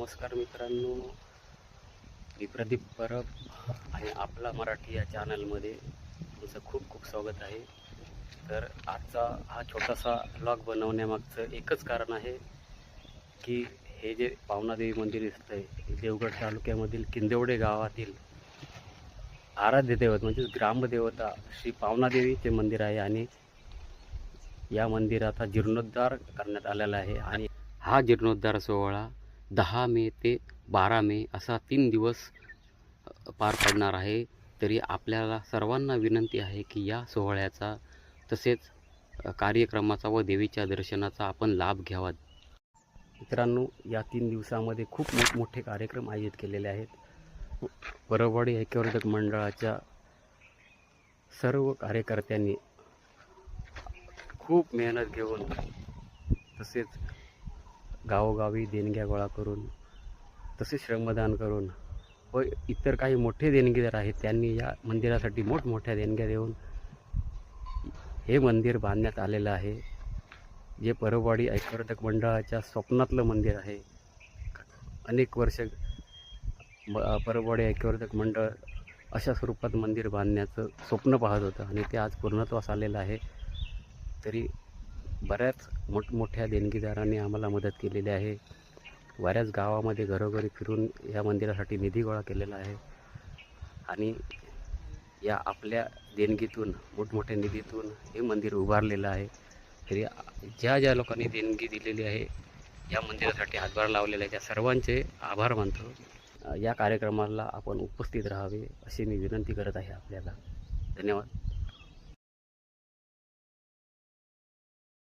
नमस्कार मित्रांनो. मी प्रदीप परब आणि आपला मराठी या चॅनलमध्ये तुमचं खूप खूप स्वागत आहे. तर आजचा हा छोटासा ब्लॉग बनवण्यामागचं एकच कारण आहे की हे जे पावनादेवी मंदिर दिसतं आहे देवगड तालुक्यामधील किंदेवडे गावातील आराध्य दैवत म्हणजेच ग्रामदेवता श्री पावनादेवीचे मंदिर आहे आणि या मंदिराचा जीर्णोद्धार करण्यात आलेला आहे. आणि हा जीर्णोद्धार सोहळा दहा मे ते बारा मे असा तीन दिवस पार पडणार आहे. तरी आपल्याला सर्वांना विनंती आहे की या सोहळ्याचा तसेच कार्यक्रमाचा व देवीच्या दर्शनाचा आपण लाभ घ्यावा. मित्रांनो या तीन दिवसामध्ये खूप मोठमोठे कार्यक्रम आयोजित केलेले आहेत. परवाडी ऐक्यवर्धक मंडळाच्या सर्व कार्यकर्त्यांनी खूप मेहनत घेऊन तसेच गावोगावी देणग्या गोळा करून तसेच श्रमदान करून व इतर काही मोठे देणगीदार आहेत त्यांनी या मंदिरासाठी मोठमोठ्या देणग्या देऊन हे मंदिर बांधण्यात आलेलं आहे जे परवाडी ऐकवर्धक मंडळाच्या स्वप्नातलं मंदिर आहे. अनेक वर्ष परवाडी ऐकवर्धक मंडळ अशा स्वरूपात मंदिर बांधण्याचं स्वप्न पाहत होतं आणि ते आज पूर्णत्वास आलेलं आहे. तरी बऱ्याच मोठमोठ्या देणगीदारांनी आम्हाला मदत केलेली आहे. बऱ्याच गावामध्ये घरोघरी फिरून या मंदिरासाठी निधी गोळा केलेला आहे. आणि या आपल्या देणगीतून मोठमोठ्या निधीतून हे मंदिर उभारलेलं आहे. तरी ज्या ज्या लोकांनी देणगी दिलेली आहे या मंदिरासाठी हातभार लावलेला आहे त्या सर्वांचे आभार मानतो. या कार्यक्रमाला आपण उपस्थित राहावे अशी मी विनंती करत आहे आपल्याला. धन्यवाद.